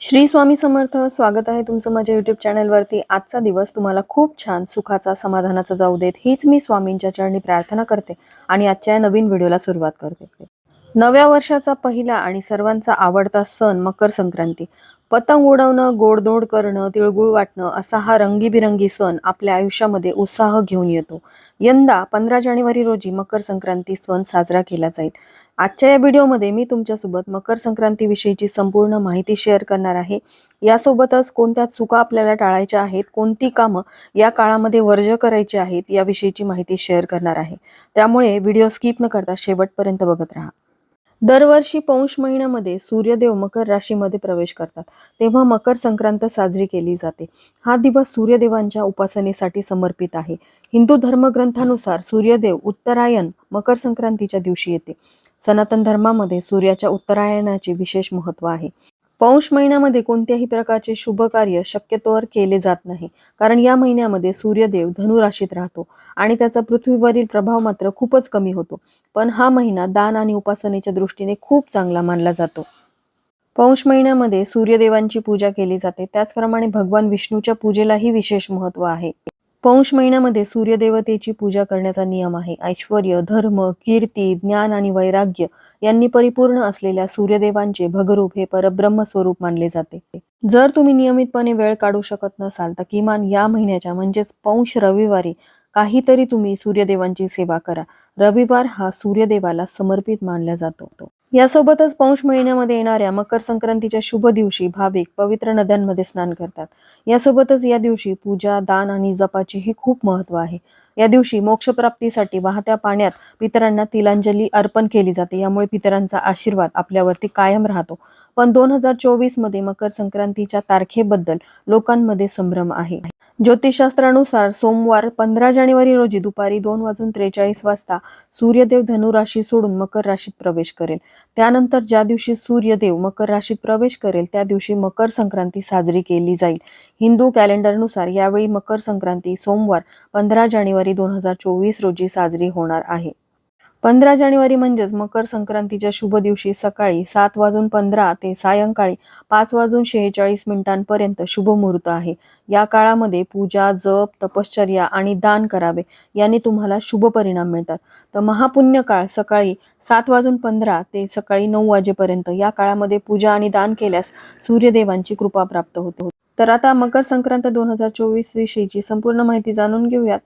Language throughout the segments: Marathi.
श्री स्वामी समर्थ स्वागत आहे तुमचं माझ्या युट्यूब चॅनलवरती आजचा दिवस तुम्हाला खूप छान सुखाचा समाधानाचा जाऊ देत. हीच मी स्वामींच्या चरणी प्रार्थना करते आणि आजच्या या नवीन व्हिडिओला सुरुवात करते. नव्या वर्षाचा पहिला आणि सर्वांचा आवडता सण मकर संक्रांती. पतंग उडवणं गोडधोड करणं तिळगुळ वाटणं असा हा रंगीबिरंगी सण आपल्या आयुष्यामध्ये उत्साह घेऊन येतो. यंदा पंधरा जानेवारी रोजी मकर संक्रांती सण साजरा केला जाईल. आजच्या या व्हिडिओमध्ये मी तुमच्यासोबत मकर संक्रांतीविषयीची संपूर्ण माहिती शेअर करणार आहे. यासोबतच कोणत्या चुका आपल्याला टाळायच्या आहेत कोणती कामं या काळामध्ये वर्ज करायची आहेत याविषयीची माहिती शेअर करणार आहे. त्यामुळे व्हिडिओ स्किप न करता शेवटपर्यंत बघत राहा. दरवर्षी पौष महिन्यामध्ये सूर्यदेव मकर राशीमध्ये प्रवेश करतात. तेव्हा मकर संक्रांत साजरी केली जाते. हा दिवस सूर्यदेवांच्या उपासनेसाठी समर्पित आहे. हिंदू धर्मग्रंथानुसार सूर्यदेव उत्तरायण मकर संक्रांतीच्या दिवशी येते. सनातन धर्मामध्ये सूर्याच्या उत्तरायणाचे विशेष महत्त्व आहे. पौष महिन्यामध्ये कोणत्याही प्रकारचे शुभ कार्य शक्यतोवर केले जात नाही. कारण या महिन्यामध्ये सूर्यदेव धनुराशीत राहतो आणि त्याचा पृथ्वीवरील प्रभाव मात्र खूपच कमी होतो. पण हा महिना दान आणि उपासनेच्या दृष्टीने खूप चांगला मानला जातो. पौष महिन्यामध्ये सूर्यदेवांची पूजा केली जाते. त्याचप्रमाणे भगवान विष्णूच्या पूजेलाही विशेष महत्त्व आहे. पौष महिन्यामध्ये सूर्यदेवतेची पूजा करण्याचा नियम आहे. ऐश्वर धर्म कीर्ती ज्ञान आणि वैराग्य यांनी परिपूर्ण असलेल्या सूर्यदेवांचे भगरूप हे परब्रह्म स्वरूप मानले जाते. जर तुम्ही नियमितपणे वेळ काढू शकत नसाल तर किमान या महिन्याच्या म्हणजेच पौष रविवारी काहीतरी तुम्ही सूर्यदेवांची सेवा करा. रविवार हा सूर्यदेवाला समर्पित मानला जातो. यासोबतच पौष महिन्यामध्ये येणाऱ्या मकर संक्रांतीच्या शुभ दिवशी भाविक पवित्र नद्यांमध्ये स्नान करतात. यासोबतच या दिवशी पूजा दान आणि जपाचेही खूप महत्त्व आहे. या दिवशी मोक्षप्राप्तीसाठी वाहत्या पाण्यात पितरांना तिलांजली अर्पण केली जाते. यामुळे पितरांचा आशीर्वाद आपल्यावरती कायम राहतो. पण दोन हजार चोवीसमध्ये मकर संक्रांतीच्या तारखेबद्दल लोकांमध्ये संभ्रम आहे. ज्योतिषशास्त्रानुसार सोमवार पंधरा जानेवारी रोजी दुपारी दोन वाजून त्रेचाळीस वाजता सूर्यदेव धनुराशी सोडून मकर राशीत प्रवेश करेल. त्यानंतर ज्या दिवशी सूर्यदेव मकर राशीत प्रवेश करेल त्या दिवशी मकर संक्रांती साजरी केली जाईल. हिंदू कॅलेंडरनुसार यावेळी मकर संक्रांती सोमवार पंधरा जानेवारी दोन हजार चोवीस रोजी साजरी होणार आहे. पंधरा जानेवारी म्हणजेच मकर संक्रांतीच्या शुभ दिवशी सकाळी सात वाजून पंधरा ते सायंकाळी पाच वाजून शेहेचाळीस मिनिटांपर्यंत शुभ मुहूर्त आहे. या काळामध्ये पूजा जप तपश्चर्या आणि दान करावे याने तुम्हाला शुभ परिणाम मिळतात. तर महापुण्य काळ सकाळी सात वाजून पंधरा ते सकाळी नऊ वाजेपर्यंत या काळामध्ये पूजा आणि दान केल्यास सूर्यदेवांची कृपा प्राप्त होते. तर आता मकर संक्रांत दोन हजार चोवीस विषयीची संपूर्ण माहिती जाणून घेऊयात.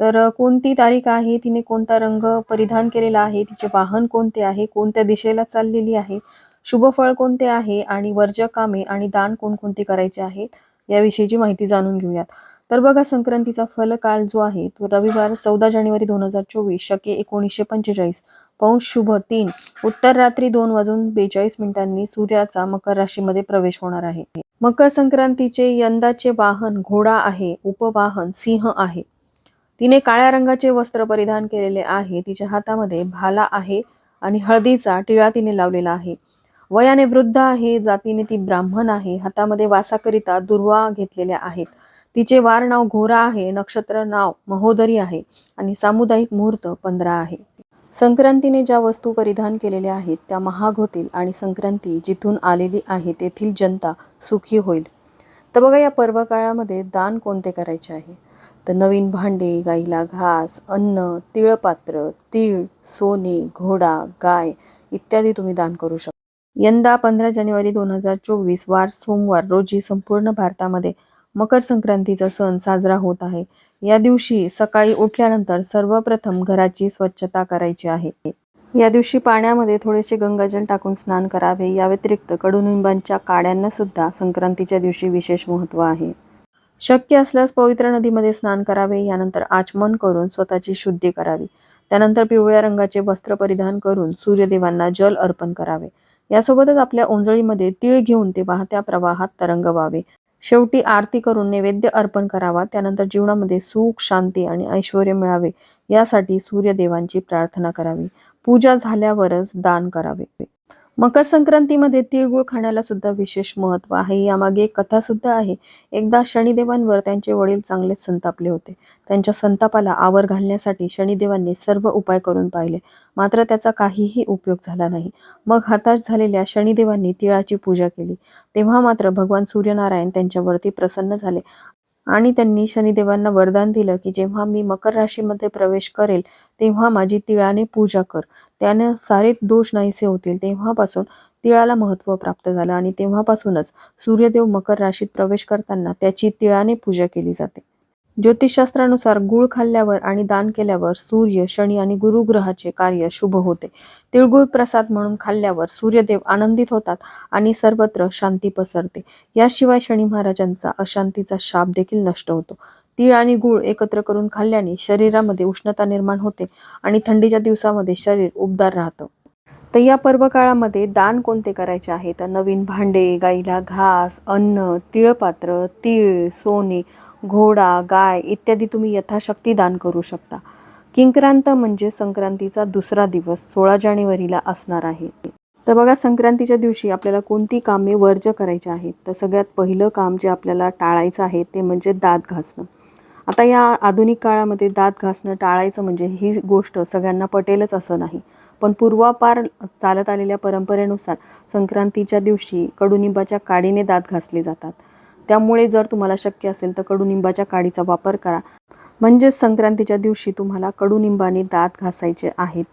तर कोणती तारीख आहे तिने कोणता रंग परिधान केलेला आहे तिचे वाहन कोणते आहे कोणत्या दिशेला चाललेली आहे शुभफळ कोणते आहे आणि वर्ज्य कामे आणि दान कोणकोणते करायचे आहेत याविषयीची माहिती जाणून घेऊयात. तर बघा संक्रांतीचा फलकाल जो आहे तो रविवार चौदा जानेवारी दोन हजार चोवीस शके एकोणीसशे पंचेचाळीस पौष शुभ तीन उत्तर रात्री दोन वाजून बेचाळीस मिनिटांनी सूर्याचा मकर राशीमध्ये प्रवेश होणार आहे. मकर संक्रांतीचे यंदाचे वाहन घोडा आहे उपवाहन सिंह आहे. तिने काळ्या रंगाचे वस्त्र परिधान केलेले आहे तिच्या हातामध्ये भाला आहे आणि हळदीचा टिळा तिने लावलेला आहे. वयाने वृद्ध आहे जातीने ती ब्राह्मण आहे हातामध्ये वासाकरिता दुर्वा घेतलेल्या आहेत. तिचे वार नाव घोरा आहे नक्षत्र नाव महोदरी आहे आणि सामुदायिक मुहूर्त पंधरा आहे. संक्रांतीने ज्या वस्तू परिधान केलेल्या आहेत त्या महाग होतील आणि संक्रांती जिथून आलेली आहे तेथील जनता सुखी होईल. तर बघा या पर्व काळामध्ये दान कोणते करायचे आहे? तर नवीन भांडे गाईला घास अन्न तिळपात्र तीळ सोने घोडा गाय इत्यादी तुम्ही दान करू शकता. यंदा पंधरा जानेवारी दोन हजार चोवीस वार सोमवार रोजी संपूर्ण भारतामध्ये मकर संक्रांतीचा सण साजरा होत आहे. या दिवशी सकाळी उठल्यानंतर सर्वप्रथम घराची स्वच्छता करायची आहे. या दिवशी पाण्यामध्ये थोडेसे गंगाजल टाकून स्नान करावे. या व्यतिरिक्त कडुनिंबांच्या काड्यांना सुद्धा संक्रांतीच्या दिवशी विशेष महत्त्व आहे. शक्य असल्यास पवित्र नदीमध्ये स्नान करावे. यानंतर आचमन करून स्वतःची शुद्धी करावी. त्यानंतर पिवळ्या रंगाचे वस्त्र परिधान करून सूर्यदेवांना जल अर्पण करावे. यासोबतच आपल्या ओंजळीमध्ये तीळ घेऊन ते वाहत्या प्रवाहात तरंगवावे. शेवटी आरती करून नैवेद्य अर्पण करावा. त्यानंतर जीवनामध्ये सुख शांती आणि ऐश्वर मिळावे. यासाठी सूर्यदेवांची प्रार्थना करावी. पूजा झाल्यावरच दान करावे. मकर संक्रांतीमध्ये तिळगुळ खाण्याला सुद्धा विशेष महत्त्व आहे. यामागे एक कथा सुद्धा आहे. एकदा शनिदेवांवर त्यांचे वडील चांगलेच संतापले होते. त्यांच्या संतापाला आवर घालण्यासाठी शनिदेवांनी सर्व उपाय करून पाहिले. मात्र त्याचा काहीही उपयोग झाला नाही. मग हताश झालेल्या शनिदेवांनी तिळाची पूजा केली. तेव्हा मात्र भगवान सूर्यनारायण त्यांच्यावरती प्रसन्न झाले. आणि त्यांनी शनिदेवांना वरदान दिलं की जेव्हा मी मकर राशीमध्ये प्रवेश करेल तेव्हा माझी तिळाने पूजा कर. त्याने सारे दोष नाहीसे होतील. तेव्हापासून तिळाला महत्त्व प्राप्त झालं आणि तेव्हापासूनच सूर्यदेव मकर राशीत प्रवेश करताना त्याची तिळाने पूजा केली जाते. ज्योतिषशास्त्रानुसार गुळ खाल्ल्यावर आणि दान केल्यावर सूर्य शनी आणि गुरुग्रहाचे कार्य शुभ होते. तिळगुळ प्रसाद म्हणून खाल्ल्यावर सूर्यदेव आनंदित होतात आणि सर्वत्र शांती पसरते. याशिवाय शनी महाराजांचा अशांतीचा शाप देखील नष्ट होतो. तीळ आणि गूळ एकत्र करून खाल्ल्याने शरीरामध्ये उष्णता निर्माण होते आणि थंडीच्या दिवसामध्ये शरीर उबदार राहतं. तर या पर्व काळामध्ये दान कोणते करायचे आहे? तर नवीन भांडे गाईला घास अन्न तिळपात्र तीळ सोने घोडा गाय इत्यादी तुम्ही यथाशक्ती दान करू शकता. किंक्रांत म्हणजे संक्रांतीचा दुसरा दिवस सोळा जानेवारीला असणार आहे. तर बघा संक्रांतीच्या दिवशी आपल्याला कोणती कामे वर्ज करायची आहेत? तर सगळ्यात पहिलं काम जे आपल्याला टाळायचं आहे ते म्हणजे दात घासणं. आता या आधुनिक काळामध्ये दात घासणं टाळायचं म्हणजे ही गोष्ट सगळ्यांना पटेलच असं नाही. पण पूर्वापार चालत आलेल्या परंपरेनुसार संक्रांतीच्या दिवशी कडुनिंबाच्या काडीने दात घासले जातात. त्यामुळे जर तुम्हाला शक्य असेल तर कडुनिंबाच्या काडीचा वापर करा. म्हणजेच संक्रांतीच्या दिवशी तुम्हाला कडुनिंबाने दात घासायचे आहेत.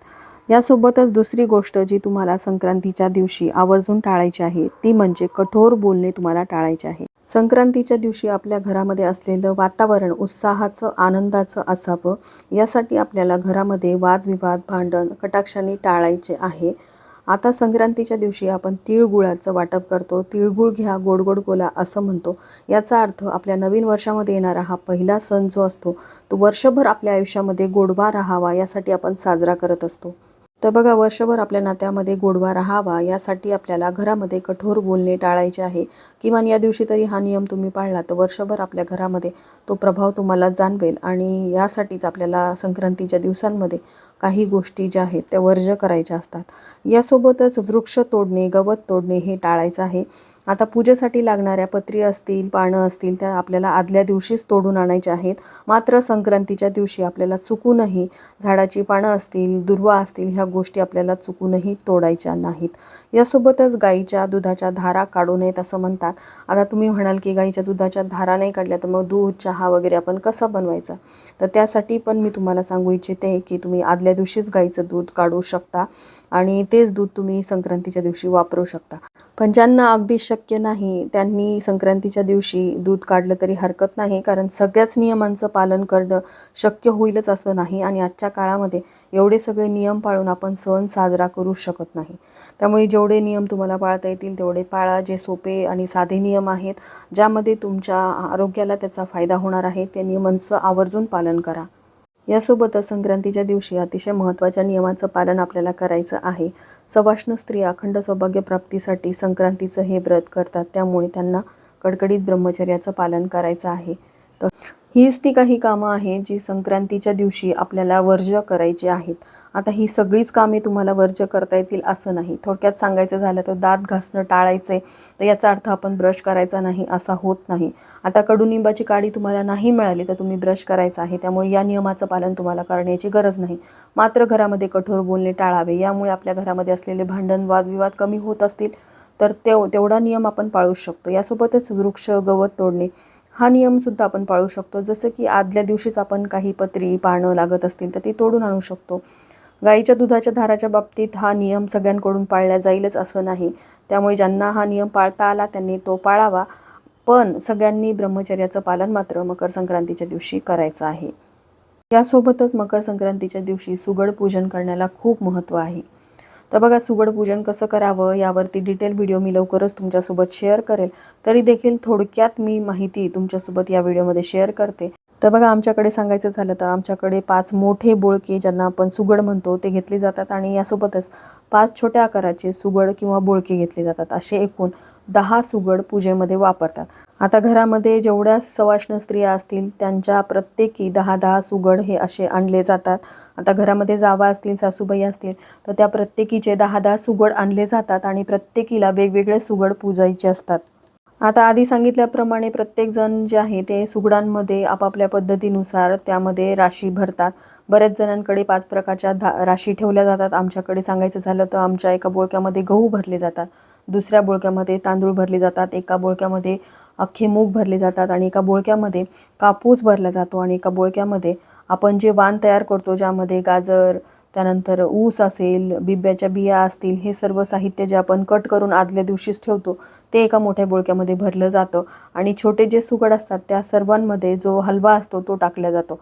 यासोबतच दुसरी गोष्ट जी तुम्हाला संक्रांतीच्या दिवशी आवर्जून टाळायची आहे ती म्हणजे कठोर बोलणे तुम्हाला टाळायचे आहे. संक्रांतीच्या दिवशी आपल्या घरामध्ये असलेलं वातावरण उत्साहाचं आनंदाचं असावं यासाठी आपल्याला घरामध्ये वादविवाद भांडण कटाक्षाने टाळायचे आहे. आता संक्रांतीच्या दिवशी आपण तिळगुळाचं वाटप करतो. तिळगुळ घ्या गोड गोड बोला असं म्हणतो. याचा अर्थ आपल्या नवीन वर्षामध्ये येणारा हा पहिला सण जो असतो तो वर्षभर आपल्या आयुष्यामध्ये गोडवा राहावा यासाठी आपण साजरा करत असतो. तर बघा वर्षभर आपल्या नात्यामध्ये गोडवा राहावा यासाठी आपल्याला घरामध्ये कठोर बोलणे टाळायचे आहे. किमान या दिवशी तरी हा नियम तुम्ही पाळला तर वर्षभर आपल्या घरामध्ये तो प्रभाव तुम्हाला जाणवेल आणि यासाठीच आपल्याला संक्रांतीच्या दिवसांमध्ये काही गोष्टी ज्या आहेत त्या वर्ज करायच्या असतात. यासोबतच वृक्ष तोडणे गवत तोडणे हे टाळायचं आहे. आता पूजेसाठी लागणाऱ्या पत्री असतील पानं असतील त्या आपल्याला आदल्या दिवशीच तोडून आणायच्या आहेत. मात्र संक्रांतीच्या दिवशी आपल्याला चुकूनही झाडाची पानं असतील दुर्वा असतील ह्या गोष्टी आपल्याला चुकूनही तोडायच्या नाहीत. यासोबतच गाईच्या दुधाच्या धारा काढू नयेत असं म्हणतात. आता तुम्ही म्हणाल की गाईच्या दुधाच्या धारा नाही काढल्या तर मग दूध चहा वगैरे आपण कसा बनवायचा? तर त्यासाठी पण मी तुम्हाला सांगू इच्छिते की तुम्ही आदल्या दिवशीच गाईचं दूध काढू शकता. आणि तेच दूध तुम्ही संक्रांतीच्या दिवशी वापरू शकता. पण ज्यांना अगदी शक्य नाही त्यांनी संक्रांतीच्या दिवशी दूध काढलं तरी हरकत नाही कारण सगळ्याच नियमांचं पालन करणं शक्य होईलच असं नाही आणि आजच्या काळामध्ये एवढे सगळे नियम पाळून आपण सण साजरा करू शकत नाही. त्यामुळे जेवढे नियम तुम्हाला पाळता येतील तेवढे पाळा. जे सोपे आणि साधे नियम आहेत ज्यामध्ये तुमच्या आरोग्याला त्याचा फायदा होणार आहे त्या नियमांचं आवर्जून पालन करा. यासोबतच संक्रांतीच्या दिवशी अतिशय महत्त्वाच्या नियमाचं पालन आपल्याला करायचं आहे. सवाष्ण स्त्री अखंड सौभाग्य प्राप्तीसाठी संक्रांतीचं हे व्रत करतात. त्यामुळे त्यांना कडकडीत ब्रह्मचर्याचं पालन करायचं आहे. तर हीच ती काही कामं आहेत जी संक्रांतीच्या दिवशी आपल्याला वर्ज करायची आहेत. आता ही सगळीच कामे तुम्हाला वर्ज करता येतील असं नाही. थोडक्यात सांगायचं झालं तर दात घासणं टाळायचे तर याचा अर्थ आपण ब्रश करायचा नाही असा होत नाही. आता कडुनिंबाची काडी तुम्हाला नाही मिळाली तर तुम्ही ब्रश करायचा आहे. त्यामुळे या नियमाचं पालन तुम्हाला करण्याची गरज नाही. मात्र घरामध्ये कठोर बोलणे टाळावे. यामुळे आपल्या घरामध्ये असलेले भांडण वादविवाद कमी होत असतील तर तेव तेवढा नियम आपण पाळू शकतो. यासोबतच वृक्ष गवत तोडणे हा नियमसुद्धा आपण पाळू शकतो. जसं की आदल्या दिवशीच आपण काही पत्री पानं लागत असतील तर ती तोडून आणू शकतो. गाईच्या दुधाच्या धाराच्या बाबतीत हा नियम सगळ्यांकडून पाळला जाईलच असं नाही. त्यामुळे ज्यांना हा नियम पाळता आला त्यांनी तो पाळावा. पण सगळ्यांनी ब्रह्मचर्याचं पालन मात्र मकर संक्रांतीच्या दिवशी करायचं आहे. यासोबतच मकर संक्रांतीच्या दिवशी सुगड पूजन करण्याला खूप महत्त्व आहे. तर बघा सुगड पूजन कसं करावं यावरती डिटेल व्हिडिओ मी लवकरच तुमच्यासोबत शेअर करेल. तरी देखील थोडक्यात मी माहिती तुमच्यासोबत या व्हिडिओमध्ये शेअर करते. तर बघा आमच्याकडे सांगायचं झालं तर आमच्याकडे पाच मोठे बोळके ज्यांना आपण सुगड म्हणतो ते घेतले जातात आणि यासोबतच पाच छोट्या आकाराचे सुगड किंवा बोळके घेतले जातात. असे एकूण दहा सुगड पूजेमध्ये वापरतात. आता घरामध्ये जेवढ्या सवाष्ण स्त्रिया असतील त्यांच्या प्रत्येकी दहा दहा सुगड हे असे आणले जातात. आता घरामध्ये जावा असतील सासूबाई असतील तर त्या प्रत्येकीचे दहा दहा सुगड आणले जातात आणि प्रत्येकीला वेगवेगळे सुगड पूजायचे असतात. आता आधी सांगितल्याप्रमाणे प्रत्येकजण जे आहे ते सुगडांमध्ये आपापल्या पद्धतीनुसार त्यामध्ये राशी भरतात. बऱ्याच जणांकडे पाच प्रकारच्या धा राशी ठेवल्या जातात. आमच्याकडे सांगायचं झालं तर आमच्या एका बोळक्यामध्ये गहू भरले जातात. दुसऱ्या बोळक्यामध्ये तांदूळ भरले जातात. एका बोळक्यामध्ये अख्खे मूग भरले जातात आणि एका बोळक्यामध्ये कापूस भरला जातो. आणि एका बोळक्यामध्ये आपण जे वाण तयार करतो ज्यामध्ये गाजर त्यानंतर ऊस असेल बिब्याच्या बिया असतील हे सर्व साहित्य जे आपण कट करून आदल्या दिवशीच ठेवतो ते एका मोठ्या बोळक्यामध्ये भरलं जातं आणि छोटे जे सुगड असतात त्या सर्वांमध्ये जो हलवा असतो तो टाकला जातो.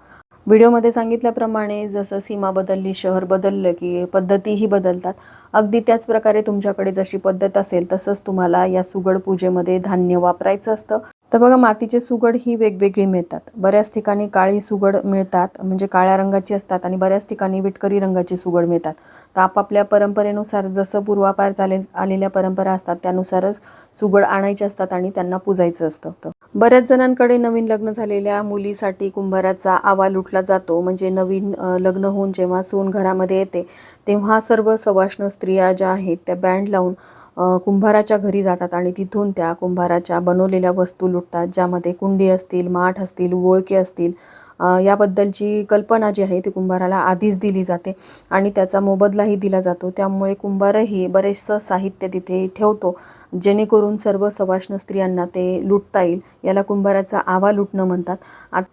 व्हिडिओमध्ये सांगितल्याप्रमाणे जसं सीमा बदलली शहर बदललं की पद्धतीही बदलतात. अगदी त्याच प्रकारे तुमच्याकडे जशी पद्धत असेल तसंच तुम्हाला या सुगड पूजेमध्ये धान्य वापरायचं असतं. तर बघा मातीचे सुगड ही वेगवेगळी मिळतात. बऱ्याच ठिकाणी काळी सुगड मिळतात म्हणजे काळ्या रंगाची असतात आणि बऱ्याच ठिकाणी विटकरी रंगाची सुगड मिळतात. तर आपापल्या परंपरेनुसार जसं पूर्वापार चाले आलेल्या परंपरा असतात त्यानुसारच सुगड आणायचे असतात आणि त्यांना पूजायचं असतं. तर बऱ्याच जणांकडे नवीन लग्न झालेल्या मुलीसाठी कुंभाराचा आवा लुटला जातो. म्हणजे नवीन लग्न होऊन जेव्हा सून घरामध्ये येते तेव्हा सर्व सवाष्ण स्त्रिया ज्या आहेत त्या बँड लावून कुंभाराच्या घरी जातात आणि तिथून त्या कुंभाराच्या बनवलेल्या वस्तू लुटतात ज्यामध्ये कुंडी असतील माठ असतील वोळके असतील याबद्दलची कल्पना जी आहे ती कुंभाराला आधीच दिली जाते आणि त्याचा मोबदलाही दिला जातो. त्यामुळे कुंभारही बरेचसं साहित्य तिथे ठेवतो जेणेकरून सर्व सवाष्ण स्त्रियांना ते लुटता येईल याला कुंभाराचा आवा लुटणं म्हणतात.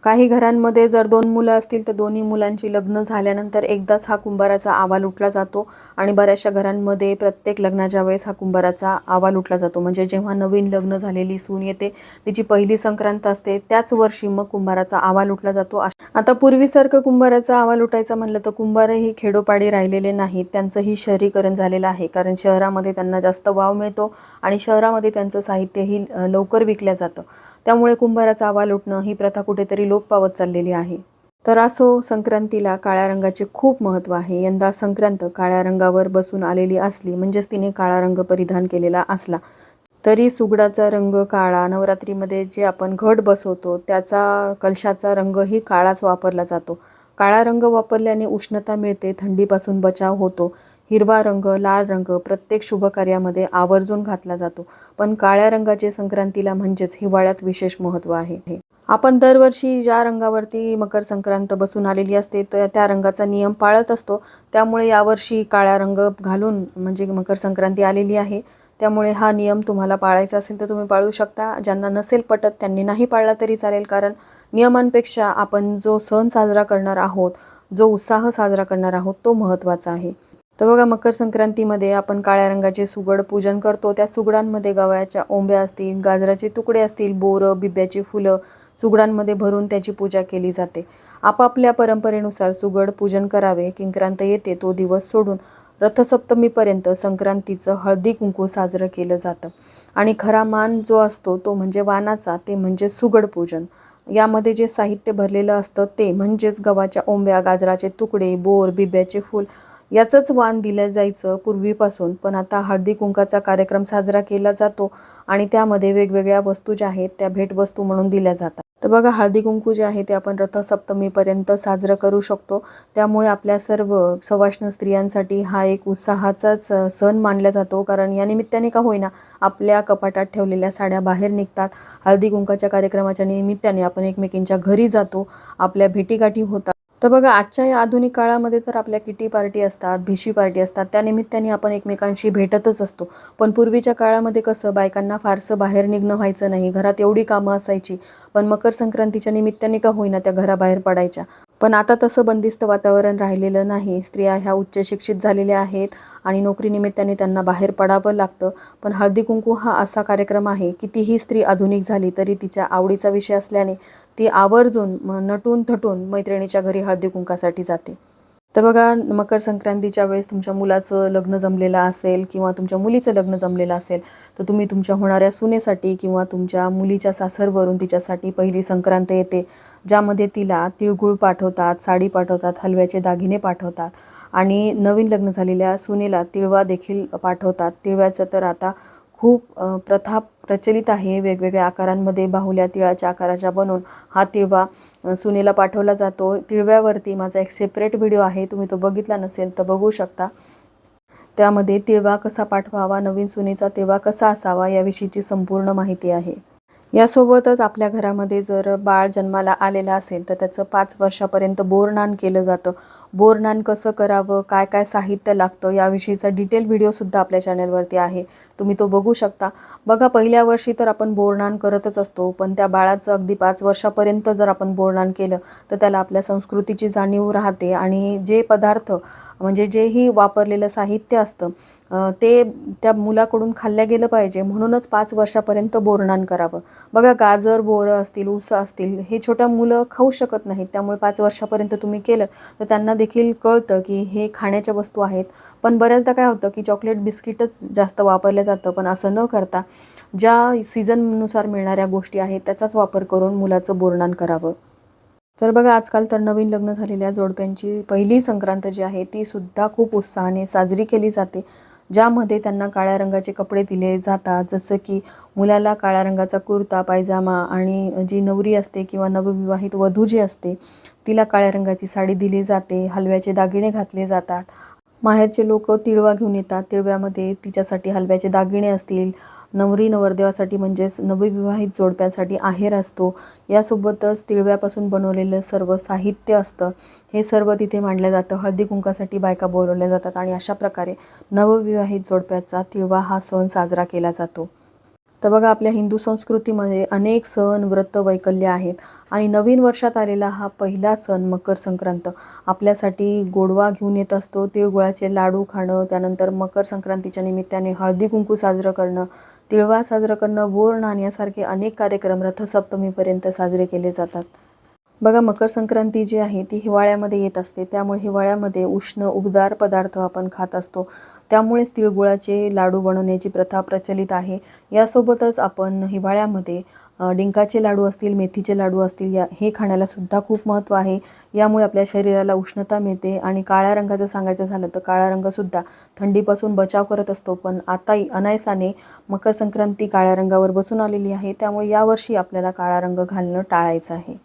काही घरांमध्ये जर दोन मुलं असतील तर दोन्ही मुलांची लग्न झाल्यानंतर एकदाच हा कुंभाराचा आवा लुटला जातो आणि बऱ्याचशा घरांमध्ये प्रत्येक लग्नाच्या वेळेस हा कुंभाराचा आवा लुटला जातो. म्हणजे जेव्हा नवीन लग्न झालेली सून येते तिची पहिली संक्रांत असते त्याच वर्षी मग कुंभाराचा आवा लुटला जातो. अश- आता पूर्वीसारखं कुंभाराचा आवा लुटायचा म्हणलं तर कुंभारही खेडोपाडी राहिलेले नाहीत. त्यांचंही शहरीकरण झालेलं आहे. कारण शहरामध्ये त्यांना जास्त वाव मिळतो आणि शहरामध्ये त्यांचं साहित्यही लवकर विकल्या जातं. त्यामुळे कुंभाराचा आवा लुटणं ही प्रथा कुठेतरी लोप पावत चाललेली आहे. तर असो संक्रांतीला काळ्या रंगाचे खूप महत्त्व आहे. यंदा संक्रांत काळ्या रंगावर बसून आलेली असली म्हणजेच तिने काळा रंग परिधान केलेला असला तरी सुगडाचा रंग काळा. नवरात्रीमध्ये जे आपण घट बसवतो त्याचा कलशाचा रंगही काळाच वापरला जातो. काळा रंग वापरल्याने उष्णता मिळते थंडीपासून बचाव होतो. हिरवा रंग लाल रंग प्रत्येक शुभ कार्यामध्ये आवर्जून घातला जातो. पण काळ्या रंगाचे संक्रांतीला म्हणजेच हिवाळ्यात विशेष महत्त्व आहे. आपण दरवर्षी ज्या रंगावरती मकर संक्रांत बसून आलेली असते तर त्या रंगाचा नियम पाळत असतो. त्यामुळे यावर्षी काळा रंग घालून म्हणजे मकर संक्रांती आलेली आहे. त्यामुळे हा नियम तुम्हाला पाळायचा असेल तर तुम्ही पाळू शकता. ज्यांना नसेल पटत त्यांनी नाही पाळला तरी चालेल कारण नियमांपेक्षा आपण जो सण साजरा करणार आहोत जो उत्साह साजरा करणार आहोत तो महत्त्वाचा आहे. तर बघा मकर संक्रांतीमध्ये आपण काळ्या रंगाचे सुगड पूजन करतो. त्या सुगडांमध्ये गव्हाच्या ओंब्या असतील गाजराचे तुकडे असतील बोरं बिब्याची फुलं सुगडांमध्ये भरून त्याची पूजा केली जाते. आपापल्या परंपरेनुसार सुगड पूजन करावे किंक्रांत येते तो दिवस सोडून रथसप्तमीपर्यंत संक्रांतीचं हळदी कुंकू साजरं केलं जातं. आणि खरा मान जो असतो तो म्हणजे वानाचा ते म्हणजे सुगड पूजन. यामध्ये जे साहित्य भरलेलं असतं ते म्हणजेच गव्हाच्या ओंब्या गाजराचे तुकडे बोर बिब्याचे फूल याचंच वाण दिलं जायचं पूर्वीपासून. पण आता हळदी कुंकाचा कार्यक्रम साजरा केला जातो आणि त्यामध्ये वेगवेगळ्या वस्तू ज्या आहेत त्या भेटवस्तू म्हणून दिल्या जातात. तर बघा हळदी कुंकू जे आहे ते आपण रथसप्तमीपर्यंत साजरं करू शकतो. त्यामुळे आपल्या सर्व सवाष्ण स्त्रियांसाठी हा एक उत्साहाचाच सण मानला जातो. कारण या निमित्ताने का होईना आपल्या कपाटात ठेवलेल्या साड्या बाहेर निघतात. हळदी कुंकाच्या कार्यक्रमाच्या निमित्ताने आपण एकमेकींच्या घरी जातो. आपल्या भेटीगाठी होतात. तर बघा आजच्या या आधुनिक काळामध्ये तर आपल्या किटी पार्टी असतात भिशी पार्टी असतात त्या निमित्ताने आपण एकमेकांशी भेटतच असतो. पण पूर्वीच्या काळामध्ये कसं बायकांना फारसं बाहेर निघणं व्हायचं नाही घरात एवढी कामं असायची पण मकर संक्रांतीच्या निमित्ताने का होईना त्या घराबाहेर पडायच्या. पण आता तसं बंदिस्त वातावरण राहिलेलं नाही. स्त्रिया ह्या उच्च शिक्षित झालेल्या आहेत आणि नोकरीनिमित्ताने त्यांना बाहेर पडावं लागतं. पण हळदी कुंकू हा असा कार्यक्रम आहे कितीही स्त्री आधुनिक झाली तरी तिच्या आवडीचा विषय असल्याने ती आवर्जून म- नटून थटून मैत्रिणीच्या घरी हळदी कुंकासाठी जाते. तर बघा मकर संक्रांतीच्या वेळेस तुमच्या मुलाचं लग्न जमलेलं असेल किंवा तुमच्या मुलीचं लग्न जमलेलं असेल तर तुम्ही तुमच्या होणाऱ्या सुनेसाठी किंवा तुमच्या मुलीच्या सासरवरून तिच्यासाठी पहिली संक्रांत येते ज्यामध्ये तिला तिळगुळ पाठवतात साडी पाठवतात हलव्याचे दागिने पाठवतात आणि नवीन लग्न झालेल्या सुनेला तिळवा देखील पाठवतात. तिळव्याचं तर आता खूप प्रथा प्रचलित आहे. वेगवेगळ्या आकारांमध्ये बाहुल्या तिळाच्या आकाराच्या बनवून हा तिळवा सुनेला पाठवला जातो. तिळव्यावरती माझा एक सेपरेट व्हिडिओ आहे. तुम्ही तो बघितला नसेल तर बघू शकता. त्यामध्ये तिळवा कसा पाठवावा नवीन सुनेचा तिळवा कसा असावा याविषयीची संपूर्ण माहिती आहे. यासोबतच आपल्या घरामध्ये जर बाळ जन्माला आलेलं असेल तर त्याचं पाच वर्षापर्यंत बोरनान केलं जातं. बोरनान कसं करावं काय काय साहित्य लागतं याविषयीचा डिटेल व्हिडिओसुद्धा आपल्या चॅनलवरती आहे. तुम्ही तो बघू शकता. बघा पहिल्या वर्षी तर आपण बोरनान करतच असतो पण त्या बाळाचं अगदी पाच वर्षापर्यंत जर आपण बोरनान केलं तर त्याला आपल्या संस्कृतीची जाणीव राहते. आणि जे पदार्थ म्हणजे जेही वापरलेलं साहित्य असतं ते त्या मुलाकडून खाल्ल्या गेलं पाहिजे. म्हणूनच पाच वर्षापर्यंत बोरणान करावं. बघा गाजर बोरं असतील ऊस असतील हे छोट्या मुलं खाऊ शकत नाहीत. त्यामुळे पाच वर्षापर्यंत तुम्ही केलं तर त्यांना देखील कळतं की हे खाण्याच्या वस्तू आहेत. पण बऱ्याचदा काय होतं की चॉकलेट बिस्किटच जास्त वापरलं जातं पण असं न करता ज्या सीझननुसार मिळणाऱ्या गोष्टी आहेत त्याचाच वापर करून मुलाचं बोरणान करावं. तर बघा आजकाल तर नवीन लग्न झालेल्या जोडप्यांची पहिली संक्रांत जी आहे ती सुद्धा खूप उत्साहाने साजरी केली जाते. ज्यामध्ये त्यांना काळ्या रंगाचे कपडे दिले जातात. जसं की मुलाला काळ्या रंगाचा कुर्ता पायजामा आणि जी नवरी असते किंवा नवविवाहित वधू जी असते तिला काळ्या रंगाची साडी दिली जाते. हलव्याचे दागिने घातले जातात. माहेरचे लोक तिळवा घेऊन येतात. तिळव्यामध्ये तिच्यासाठी हलव्याचे दागिने असतील. नवरी नवरदेवासाठी म्हणजेच नवविवाहित जोडप्यासाठी आहेर असतो. यासोबतच तिळव्यापासून बनवलेलं सर्व साहित्य असतं. हे सर्व तिथे मांडलं जातं. हळदी कुंकासाठी बायका बोलवल्या जातात आणि अशा प्रकारे नवविवाहित जोडप्याचा तिळवा हा सण साजरा केला जातो. तर बघा आपल्या हिंदू संस्कृतीमध्ये अनेक सण व्रत वैकल्य आहेत. आणि नवीन वर्षात आलेला हा पहिला सण मकर संक्रांत. आपल्यासाठी गोडवा घेऊन येत असतो तिळगुळाचे लाडू खाणं त्यानंतर मकर संक्रांतीच्या निमित्ताने हळदी कुंकू साजरं करणं तिळवा साजरं करणं बोर यासारखे अनेक कार्यक्रम रथसप्तमीपर्यंत साजरे केले जातात. बघा मकर संक्रांती जी आहे ती हिवाळ्यामध्ये येत असते. त्यामुळे हिवाळ्यामध्ये उष्ण उबदार पदार्थ आपण खात असतो. त्यामुळेच तिळगुळाचे लाडू बनवण्याची प्रथा प्रचलित आहे. यासोबतच आपण हिवाळ्यामध्ये डिंकाचे लाडू असतील मेथीचे लाडू असतील या हे खाण्याला सुद्धा खूप महत्त्व आहे. यामुळे आपल्या शरीराला उष्णता मिळते आणि काळ्या रंगाचं सांगायचं झालं तर काळा रंगसुद्धा थंडीपासून बचाव करत असतो. पण आता अनायसाने मकर संक्रांती काळ्या रंगावर बसून आलेली आहे. त्यामुळे यावर्षी आपल्याला काळा रंग घालणं टाळायचं आहे.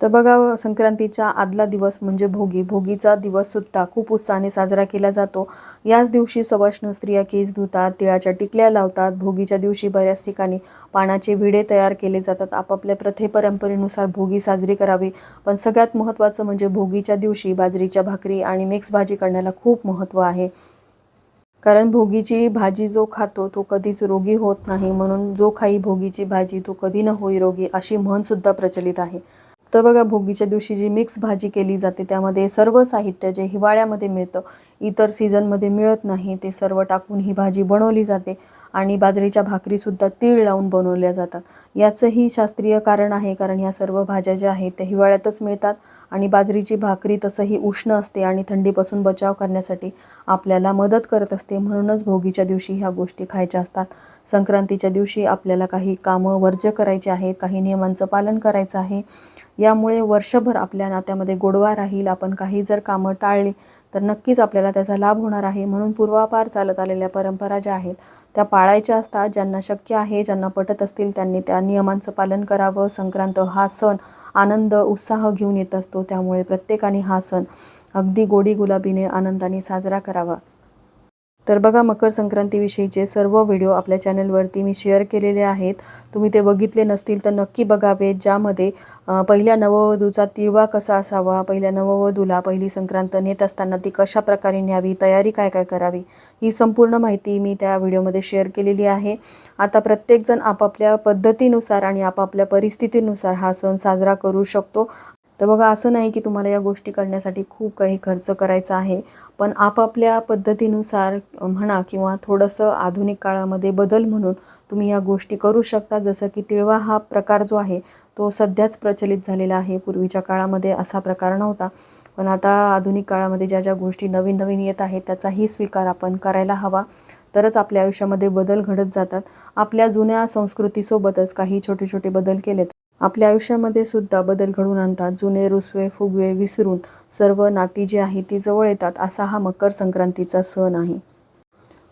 तर बघा संक्रांतीचा आदला दिवस म्हणजे भोगी. भोगीचा दिवस सुद्धा खूप उत्साहाने साजरा केला जातो. याच दिवशी सवाष्ण स्त्रिया केस धुतात तिळाच्या टिकल्या लावतात. भोगीच्या दिवशी बऱ्याच ठिकाणी पानाचे विडे तयार केले जातात. आपापल्या प्रथे परंपरेनुसार भोगी साजरी करावी. पण सगळ्यात महत्त्वाचं म्हणजे भोगीच्या दिवशी बाजरीच्या भाकरी आणि मिक्स भाजी करण्याला खूप महत्त्व आहे. कारण भोगीची भाजी जो खातो तो कधीच रोगी होत नाही. म्हणून जो खाई भोगीची भाजी तो कधी न होई रोगी अशी म्हणसुद्धा प्रचलित आहे. तर बघा भोगीच्या दिवशी जी मिक्स भाजी केली जाते त्यामध्ये सर्व साहित्य जे हिवाळ्यामध्ये मिळतं इतर सीझनमध्ये मिळत नाही ते सर्व टाकून ही भाजी बनवली जाते. आणि बाजरीच्या भाकरीसुद्धा तीळ लावून बनवल्या जातात. याचंही शास्त्रीय कारण आहे कारण ह्या सर्व भाज्या ज्या आहेत त्या हिवाळ्यातच मिळतात. आणि बाजरीची भाकरी तसंही उष्ण असते आणि थंडीपासून बचाव करण्यासाठी आपल्याला मदत करत असते. म्हणूनच भोगीच्या दिवशी ह्या गोष्टी खायच्या असतात. संक्रांतीच्या दिवशी आपल्याला काही कामं वर्ज्य करायची आहेत काही नियमांचं पालन करायचं आहे. यामुळे वर्षभर आपल्या नात्यामध्ये गोडवा राहील. आपण काही जर कामं टाळली तर नक्कीच आपल्याला त्याचा लाभ होणार आहे. म्हणून पूर्वापार चालत आलेल्या परंपरा ज्या आहेत त्या पाळायच्या असतात. ज्यांना शक्य आहे ज्यांना पटत असतील त्यांनी त्या नियमांचं पालन करावं. संक्रांत हा सण आनंद उत्साह घेऊन येत असतो. त्यामुळे प्रत्येकाने हा सण अगदी गोडी गुलाबीने आनंदाने साजरा करावा. तर बघा मकर संक्रांतीविषयीचे सर्व व्हिडिओ आपल्या चॅनलवरती मी शेअर केलेले आहेत. तुम्ही ते बघितले नसतील तर नक्की बघावेत ज्यामध्ये पहिल्या नववधूचा तिळवा कसा असावा पहिल्या नववधूला पहिली संक्रांत नेत असताना ती कशा प्रकारे न्यावी तयारी काय काय करावी ही संपूर्ण माहिती मी त्या व्हिडिओमध्ये शेअर केलेली आहे. आता प्रत्येकजण आपापल्या पद्धतीनुसार आणि आपापल्या परिस्थितीनुसार हा सण साजरा करू शकतो. तर बघा असं नाही की तुम्हाला या गोष्टी करण्यासाठी खूप काही खर्च करायचा आहे पण आपापल्या पद्धतीनुसार म्हणा किंवा थोडंसं आधुनिक काळामध्ये बदल म्हणून तुम्ही या गोष्टी करू शकता. जसं की तिळवा हा प्रकार जो आहे तो सध्याच प्रचलित झालेला आहे. पूर्वीच्या काळामध्ये असा प्रकार नव्हता. पण आता आधुनिक काळामध्ये ज्या ज्या गोष्टी नवीन नवीन येत आहेत त्याचाही स्वीकार आपण करायला हवा. तरच आपल्या आयुष्यामध्ये बदल घडत जातात. आपल्या जुन्या संस्कृतीसोबतच काही छोटे छोटे बदल केलेत. आपल्या आयुष्यामध्ये सुद्धा बदल घडून आणतात. जुने रुसवे फुगवे विसरून सर्व नाती जी आहे ती जवळ येतात असा हा मकर संक्रांतीचा सण आहे.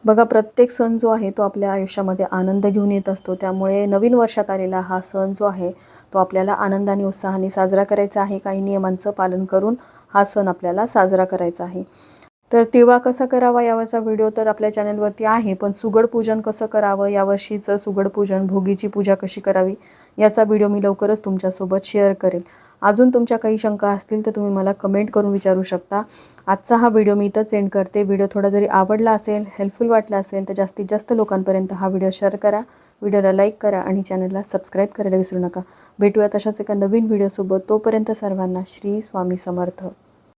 बघा प्रत्येक सण जो आहे तो आपल्या आयुष्यामध्ये आनंद घेऊन येत असतो. त्यामुळे नवीन वर्षात आलेला हा सण जो आहे तो आपल्याला आनंदाने उत्साहाने साजरा करायचा आहे. काही नियमांचं पालन करून हा सण आपल्याला साजरा करायचा आहे. तर तिळवा कसा करावा यावरचा व्हिडिओ तर आपल्या चॅनलवरती आहे पण सुगड पूजन कसं करावं यावर्षीचं सुगड पूजन भोगीची पूजा कशी करावी याचा व्हिडिओ मी लवकरच तुमच्यासोबत शेअर करेल. अजून तुमच्या काही शंका असतील तर तुम्ही मला कमेंट करून विचारू शकता. आजचा हा व्हिडिओ मी इथंच एंड करते. व्हिडिओ थोडा जरी आवडला असेल हेल्पफुल वाटला असेल तर जास्तीत जास्त लोकांपर्यंत हा व्हिडिओ शेअर करा. व्हिडिओला लाईक करा आणि चॅनलला सबस्क्राईब करायला विसरू नका. भेटूया तशाच एका नवीन व्हिडिओसोबत तोपर्यंत सर्वांना श्री स्वामी समर्थ.